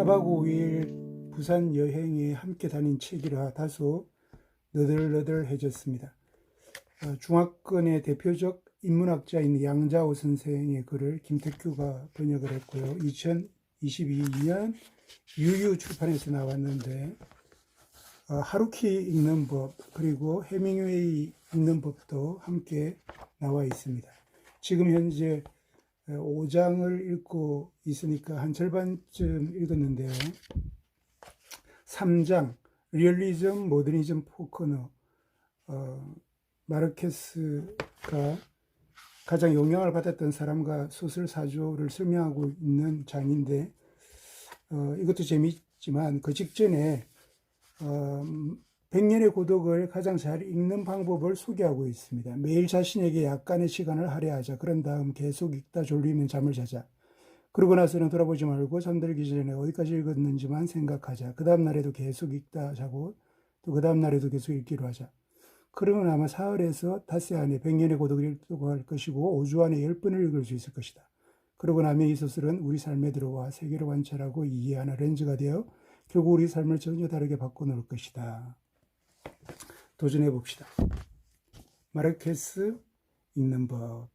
4박 5일 부산 여행에 함께 다닌 책이라 다소 너덜너덜해졌습니다. 어, 중화권의 대표적 인문학자인 양자오 선생의 글을 김택규가 번역을 했고요. 2022년 유유 출판에서 나왔는데 어, 하루키 읽는 법 그리고 해밍웨이 읽는 법도 함께 나와 있습니다. 지금 현재 5장을 읽고 있으니까 한 절반쯤 읽었는데요. 3장 리얼리즘, 모더니즘, 포커너 어, 마르케스가 가장 영향을 받았던 사람과 소설 사조를 설명하고 있는 장인데 어, 이것도 재미있지만 그 직전에 어, 100년의 고독을 가장 잘 읽는 방법을 소개하고 있습니다. 매일 자신에게 약간의 시간을 할애하자. 그런 다음 계속 읽다 졸리면 잠을 자자. 그러고 나서는 돌아보지 말고 잠들기 전에 어디까지 읽었는지만 생각하자. 그 다음 날에도 계속 읽다 자고 또 그 다음 날에도 계속 읽기로 하자. 그러면 아마 사흘에서 닷새 안에 100년의 고독을 읽고 할 것이고 5주 안에 10번을 읽을 수 있을 것이다. 그러고 나면 이 소설은 우리 삶에 들어와 세계를 관찰하고 이해하는 렌즈가 되어 결국 우리 삶을 전혀 다르게 바꿔놓을 것이다. 도전해 봅시다. 마르케스 읽는 법.